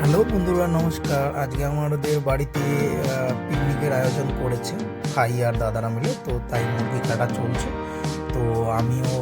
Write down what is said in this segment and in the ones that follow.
Hello বন্ধুরা, নমস্কার। আজকে আমাদের বাড়িতে পিকনিকের আয়োজন করেছে ভাই আর দাদারা মিলে, তো তাই মুরগি কাটা চলছে। তো আমিও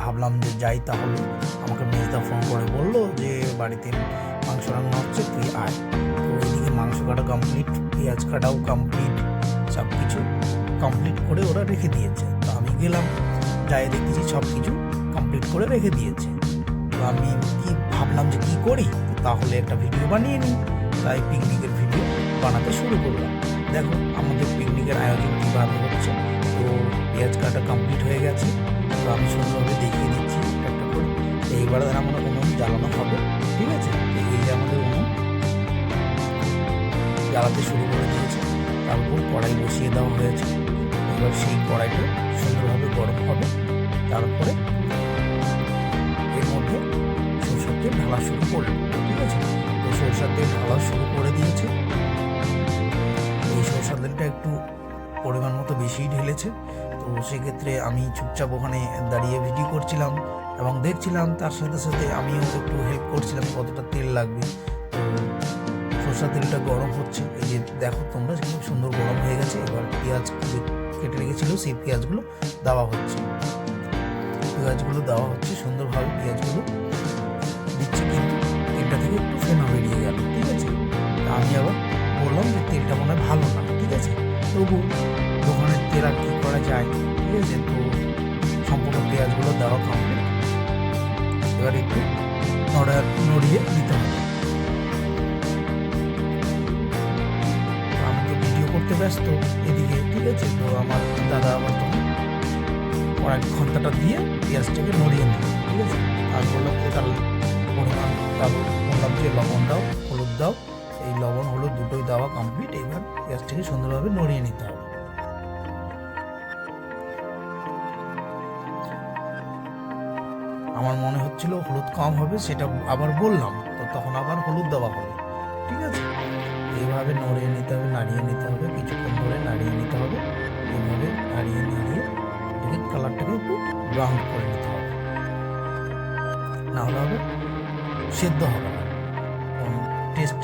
ভাবলাম যে যাই তাহলে। আমাকে মেজদা ফোন করে বলল যে, বাড়িতে মাংস রান্না হচ্ছে, তুই আয়। তো ওইদিকে মাংস কাটা কমপ্লিট পেঁয়াজ কাটাও কমপ্লিট সব কিছু কমপ্লিট করে ওরা রেখে দিয়েছে। তো আমি গেলাম, যাই দেখেছি সব কিছু কমপ্লিট করে রেখে দিয়েছে। তো আমি কি ভাবলাম যে কি করি? তাহলে একটা ভিডিও বানিয়ে নিই তাই পিকনিকের ভিডিও বানাতে শুরু করলাম। দেখো, আমাদের পিকনিকের আয়োজন কীভাবে হচ্ছে। তো পেঁয়াজ কাটা কমপ্লিট হয়ে গেছে। তো আমি সুন্দরভাবে দেখিয়ে দিচ্ছি একটা করে। এইবার আমার উনুন জ্বালানো হবে ঠিক আছে? এই যে আমাদের উনুন। জ্বালাতে শুরু করে দিয়েছে। তারপর কড়াই বসিয়ে দেওয়া হয়েছে। এবার সেই কড়াইটা সুন্দরভাবে গরম হবে। তারপরে এর মধ্যে তেল ঢালা শুরু করল ঠিক আছে তো তেল ঢালা শুরু করে দিয়েছে। এই সরষার তেলটা একটু পরিমাণ মতো বেশিই ঢেলেছে। তো সেক্ষেত্রে আমি চুপচাপ ওখানে দাঁড়িয়ে ভিডিও করছিলাম এবং দেখছিলাম, তার সাথে সাথে আমিও একটু হেল্প করছিলাম কতটা তেল লাগবে। তো সরষের তেলটা গরম হচ্ছে। এই যে দেখো তোমরা, খুব সুন্দর গরম হয়ে গেছে। এবার পেঁয়াজ কেটে রেখেছিল, সেই পেঁয়াজগুলো দেওয়া হচ্ছে। পেঁয়াজগুলো দেওয়া হচ্ছে সুন্দরভাবে, পেঁয়াজগুলো দিচ্ছে তবু দোকানের তেল আর কী করা যায়? ঠিক আছে, তো সম্পূর্ণ পেঁয়াজগুলো দেওয়া কমপ্লিট এবার একটু নড়া নড়িয়ে দিতে হবে। তো আমি তো ভিডিও করতে ব্যস্ত এদিকে, ঠিক আছে? তো আমার দাদা আবার তখন কড়াই ঘন্টাটা দিয়ে পেঁয়াজটাকে নড়িয়ে নিল, ঠিক আছে? আর বললাম যে তার পরিমাণ তারপর বললাম যে লবণ দাও, হলুদ দাও লবণ, হলুদ দুটোই দেওয়া কমপ্লিট এইবার পেঁয়াজটাকে সুন্দরভাবে নড়িয়ে নিতে হবে। আমার মনে হচ্ছিল হলুদ কম হবে, সেটা আবার বললাম। তো তখন আবার হলুদ দেওয়া হলো ঠিক আছে? এইভাবে নড়িয়ে নিতে হবে, নাড়িয়ে নিতে হবে, কিছুক্ষণ ধরে নাড়িয়ে নিতে হবে। এইভাবে নাড়িয়ে নাড়িয়ে এটাকে কালারটাকে একটু ব্রাউন করে নিতে হবে। না হলে হবে, সেদ্ধ হবে না। টেস্ট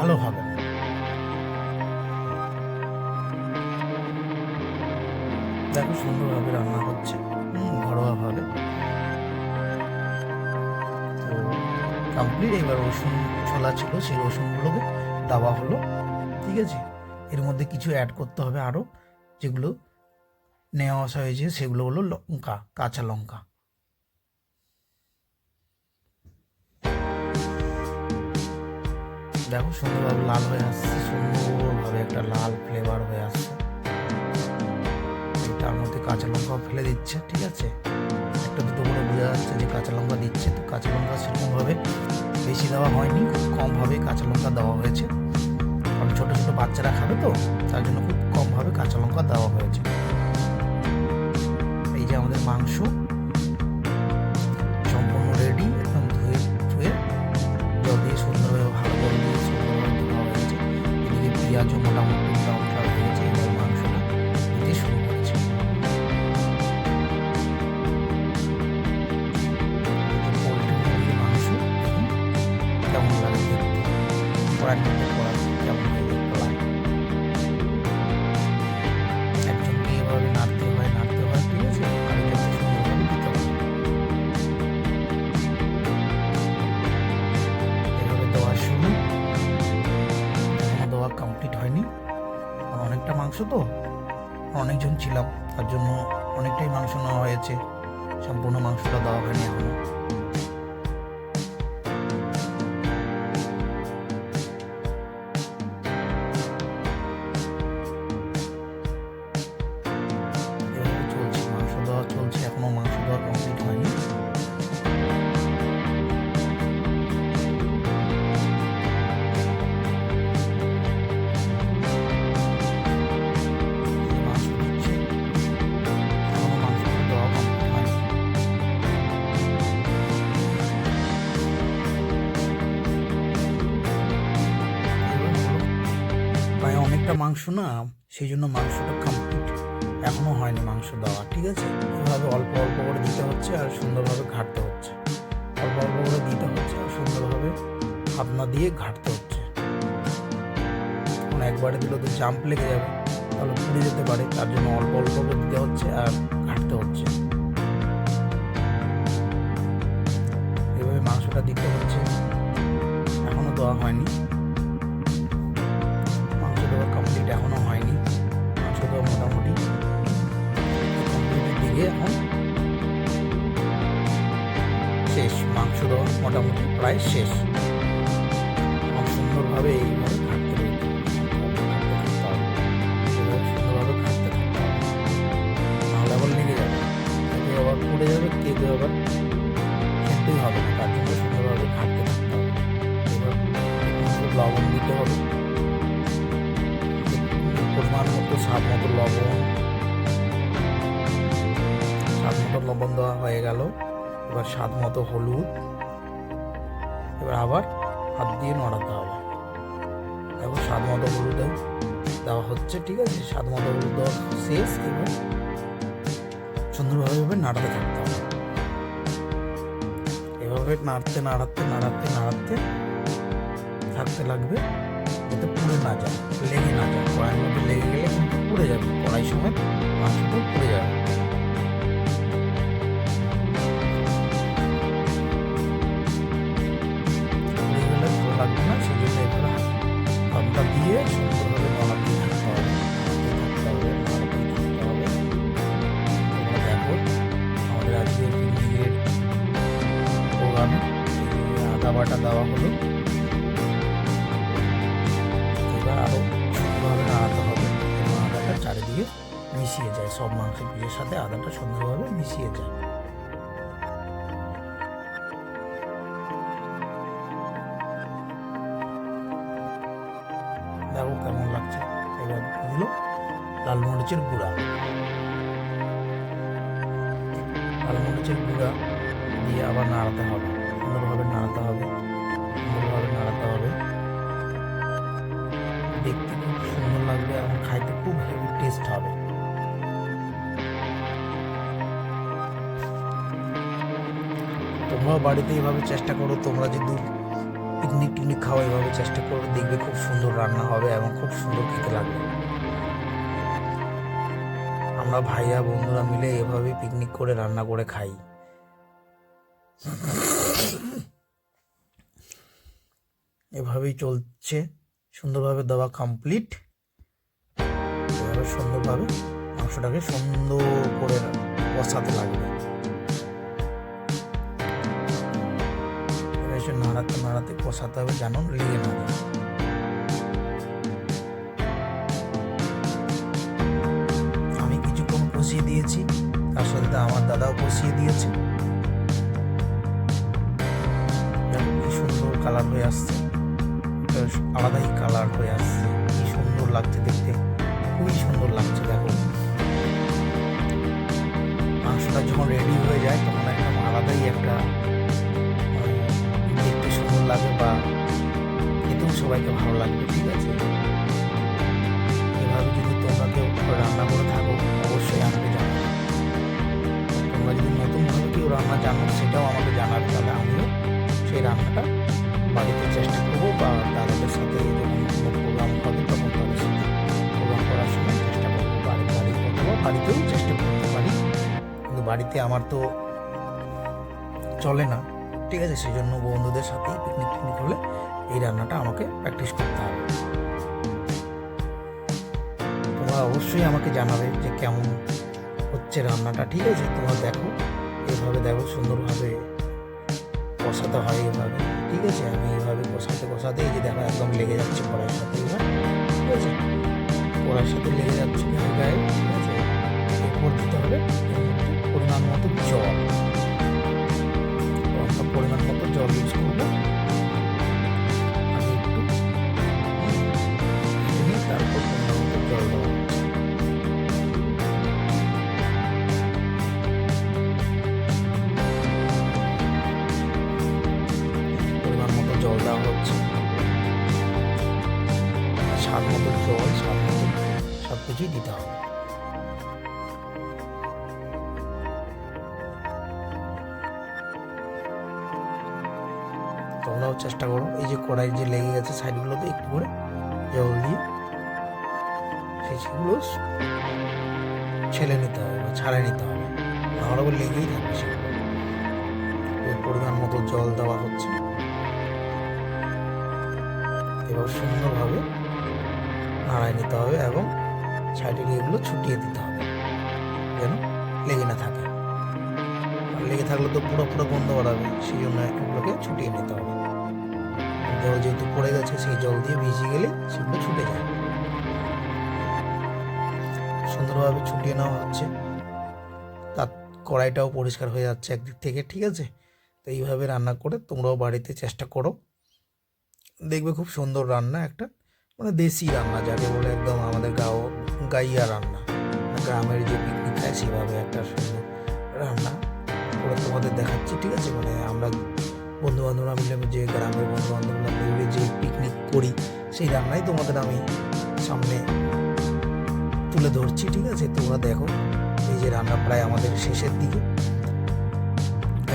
ভালো হবে। না দেখো সুন্দরভাবে রান্না হচ্ছে। ঘরোয়াভাবে তো কমপ্লিট এবার রসুন ছোলা ছিল, সেই রসুনগুলোকে দেওয়া হলো। ঠিক আছে? এর মধ্যে কিছু অ্যাড করতে হবে আরও যেগুলো নেওয়া আসা হয়েছে, সেগুলো হলো লঙ্কা, কাঁচা লঙ্কা। দেখো সুন্দরভাবে লাল হয়ে আসছে, সুন্দরভাবে একটা লাল ফ্লেভার হয়ে আসছে। তার মধ্যে কাঁচা লঙ্কাও ফেলে দিচ্ছে, ঠিক আছে? একটা দুটো করে বোঝা যাচ্ছে যে কাঁচা লঙ্কা দিচ্ছে, তো কাঁচা লঙ্কা সেরকমভাবে বেশি দেওয়া হয়নি, খুব কমভাবে কাঁচা লঙ্কা দেওয়া হয়েছে। কারণ ছোটো ছোটো বাচ্চারা খাবে তো, তার জন্য খুব কমভাবে কাঁচা লঙ্কা দেওয়া হয়েছে। এই যে আমাদের মাংস হয়নি। আর অনেকটা মাংস তো অনেকজন ছিলাম, তার জন্য অনেকটাই মাংস নেওয়া হয়েছে। সম্পূর্ণ মাংসটা দেওয়া হয়নি এখনও। অনেকটা মাংস না, সেই জন্য মাংসটা কমপ্লিট এখনও হয়নি মাংস দেওয়া, ঠিক আছে? এভাবে অল্প অল্প করে দিতে হচ্ছে আর সুন্দরভাবে ঘাটতে হচ্ছে। অল্প অল্প করে দিতে হচ্ছে আর সুন্দরভাবে হাত না দিয়ে ঘাটতে হচ্ছে। এখন একবারে দিলে তো জাম্প লেগে যাবে, তাহলে পুড়ে যেতে পারে, তার জন্য অল্প অল্প করে দিতে হচ্ছে আর ঘাটতে হচ্ছে। এভাবে মাংসটা দিতে হচ্ছে। এখনও দেওয়া হয়নি। স্বাদ মতো লবণ দেওয়া হয়ে গেল। এবার স্বাদ মতো হলুদ। এবার আবার হাত দিয়ে নড়াতে হবে। দেখো, স্বাদ মতো হলুদ দেও- দেওয়া হচ্ছে, ঠিক আছে? স্বাদ মতো হলুদ দেওয়া শেষ। এবং সুন্দরভাবে নাড়াতে থাকতে হবে। এভাবে নাড়তে, নাড়াতে নাড়াতে নাড়াতে থাকতে লাগবে যাতে পুড়ে না যায়, লেগে না যায়। কড়াইয়ের মধ্যে লেগে গেলে কিন্তু পুড়ে যাবে। কড়াই সময় মাংসটা পুড়ে যাবে। বাটা দেওয়া হলো। এবার আরও সুন্দরভাবে নাড়াতে হবে এবং আদাটা চারিদিকে মিশিয়ে যায়, সব মাংসের পিসের সাথে আদাটা সুন্দরভাবে মিশিয়ে যায়। দেখো কেমন লাগছে। এবার দিল লাল মরিচের গুঁড়া। লাল মরিচের গুঁড়া দিয়ে আবার নাড়াতে হবে। সুন্দরভাবে নাড়াতে হবে। সুন্দরভাবে নাড়াতে হবে। দেখতে খুব সুন্দর লাগবে এবং খাইতে খুব হেভি টেস্ট হবে। তোমরাও বাড়িতে এইভাবে চেষ্টা করো, তোমরা যদি পিকনিক টিকনিক খাওয়া এইভাবে চেষ্টা করো, দেখবে খুব সুন্দর রান্না হবে এবং খুব সুন্দর খেতে লাগবে। আমরা ভাইয়া বন্ধুরা মিলে এভাবে পিকনিক করে, রান্না করে খাই। এভাবেই চলছে। সুন্দরভাবে দেওয়া কমপ্লিট এভাবে সুন্দরভাবে মাংসটাকে সুন্দর করে কষাতে লাগবে। এসে নাড়াতে নাড়াতে কষাতে হবে যেন লেগে না আমি কিছুক্ষণ কষিয়ে দিয়েছি, তার সাথে আমার দাদাও কষিয়ে দিয়েছে। সুন্দর কালার হয়ে আসছে। আলাদাই কালার হয়ে আসছে। কি সুন্দর লাগছে দেখতে। খুবই সুন্দর লাগছে দেখো। মাংসটা যখন রেডি হয়ে যায় তখন একদম আলাদাই একটা মানে, দেখতে সুন্দর লাগে বা খেতেও সবাইকে ভালো লাগবে ঠিক আছে? এভাবে যদি তোমরা কেউ রান্না করে থাকো অবশ্যই আমাকে জানাবে। তোমরা যদি নতুনভাবে কেউ রান্না জানো সেটাও আমাকে জানাবে তাহলে আমিও সেই রান্নাটা বাড়িতে চেষ্টা করব বা তাদের সাথে প্রোগ্রাম হবে, তখন তাদের সাথে প্রোগ্রাম করার সময় চেষ্টা করব, বাড়ি বাড়ি অথবা বাড়িতেও চেষ্টা করতে পারি। কিন্তু বাড়িতে আমার তো চলে না। ঠিক আছে সেই জন্য বন্ধুদের সাথেই পিকনিক টিকনিক হলে এই রান্নাটা আমাকে প্র্যাকটিস করতে হবে। তোমরা অবশ্যই আমাকে জানাবে যে কেমন হচ্ছে রান্নাটা, ঠিক আছে? তোমরা দেখো এইভাবে দেখো সুন্দরভাবে কষাতে হয় এভাবে ঠিক আছে? আমি এইভাবে কষাতে কষাতে এই যে দেখো একদম লেগে যাচ্ছে কড়াইয়ের সাথে এবার ঠিক আছে? পড়ার সাথে লেগে যাচ্ছে গায়ে, ঠিক আছে? এরপর দিতে হবে পরিমাণ মতো জল। পরিমাণ মতো জল ইউজ করব। তোমরাও চেষ্টা করো। এই যে কড়াই যে লেগে গেছে সাইডগুলোতে একটু করে জল দিয়ে সেগুলো ছেলে নিতে হবে বা ছাড়াই নিতে হবে। নাহলে আবার লেগেই থাকবে সেগুলো। পরিমাণ মতো জল দেওয়া হচ্ছে। এবার সুন্দরভাবে নাড়াই নিতে হবে এবং সাইডে এগুলো ছুটিয়ে দিতে হবে। যেন লেগে না থাকে। থাকলে তো পুরো পুরো গন্ধ বাড়াবে, সেই জন্য এগুলোকে ছুটিয়ে নিতে হবে। জল যেহেতু পড়ে গেছে, সেই জল দিয়ে ভিজে গেলে সেগুলো ছুটে যায়। সুন্দরভাবে ছুটিয়ে নেওয়া হচ্ছে। তার কড়াইটাও পরিষ্কার হয়ে যাচ্ছে একদিক থেকে, ঠিক আছে? তো এইভাবে রান্না করে তোমরাও বাড়িতে চেষ্টা করো। দেখবে খুব সুন্দর রান্না একটা মানে দেশি রান্না যাকে বলে একদম আমাদের গাও, গাইয়া রান্না। গ্রামের যে পিকনিক খায় সেভাবে একটা সুন্দর রান্না করে তোমাদের দেখাচ্ছি, ঠিক আছে? মানে আমরা বন্ধু বান্ধবরা মিলে যে গ্রামের বন্ধু বান্ধবরা মিলে যে পিকনিক করি, সেই রান্নাই তোমাদের আমি সামনে তুলে ধরছি, ঠিক আছে? তোমরা দেখো, এই যে রান্না প্রায় আমাদের শেষের দিকে।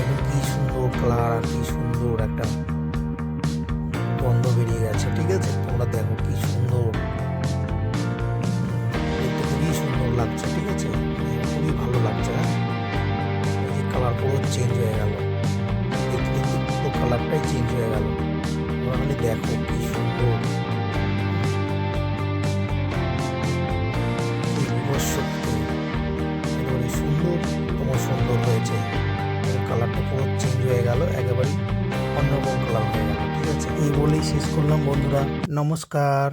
একদম কি সুন্দর কালার আর কি সুন্দর একটা গন্ধ বেরিয়ে গেছে, ঠিক আছে? তোমরা দেখো কি সুন্দর। দেখতে খুবই সুন্দর লাগছে, ঠিক আছে? কালার পুরো চেঞ্জ হয়ে গেল। দেখতে দেখতে পুরো কালারটাই চেঞ্জ হয়ে গেল। তোমরা খালি দেখো কি সুন্দর। কি সুন্দর, তোমার সুন্দর হয়েছে। কালারটা পুরো চেঞ্জ হয়ে গেল একেবারে অন্যরকম কালার হয়ে গেল, ঠিক আছে? এই বলেই শেষ করলাম বন্ধুরা। নমস্কার।